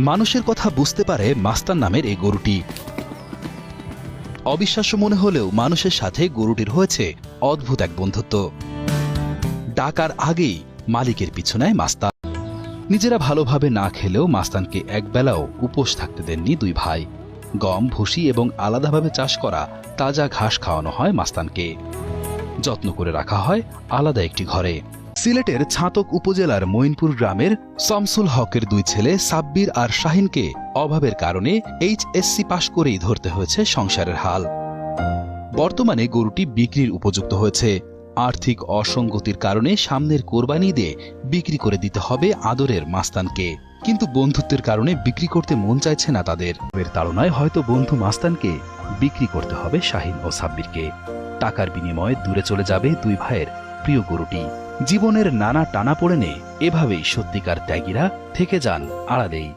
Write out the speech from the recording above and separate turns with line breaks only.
মানুষের কথা বুঝতে পারে মাস্তান নামের এই গরুটি। অবিশ্বাস্য মনে হলেও মানুষের সাথে গরুটির হয়েছে অদ্ভুত এক বন্ধুত্ব। ডাকার আগেই মালিকের পিছু নেয় মাস্তান নিজেরা ভালোভাবে না খেলেও মাস্তানকে একবেলাও উপোস থাকতে দেননি দুই ভাই। গম, ভুসি এবং আলাদাভাবে চাষ করা তাজা ঘাস খাওয়ানো হয় মাস্তানকে যত্ন করে রাখা হয় আলাদা একটি ঘরে। সিলেটের ছাতক উপজেলার মঈনপুর গ্রামের শামসুল হকের দুই ছেলে সাব্বির আর শাহিনকে অভাবের কারণে এইচএসসি পাশ করেই ধরতে হয়েছে সংসারের হাল। বর্তমানে গরুটি বিক্রির উপযুক্ত হয়েছে। আর্থিক অসঙ্গতির কারণে সামনের কোরবানি দিয়ে বিক্রি করে দিতে হবে আদরের মাস্তানকে। কিন্তু বন্ধুত্বের কারণে বিক্রি করতে মন চাইছে না তাদের। এর তাড়নায় হয়তো বন্ধু মাস্তানকে বিক্রি করতে হবে শাহিন ও সাব্বিরকে। টাকার বিনিময়ে দূরে চলে যাবে দুই ভাইয়ের প্রিয় গরুটি। জীবনের নানা টানা পড়েনে এভাবেই সত্যিকার ত্যাগীরা থেকে যান আড়ালেই।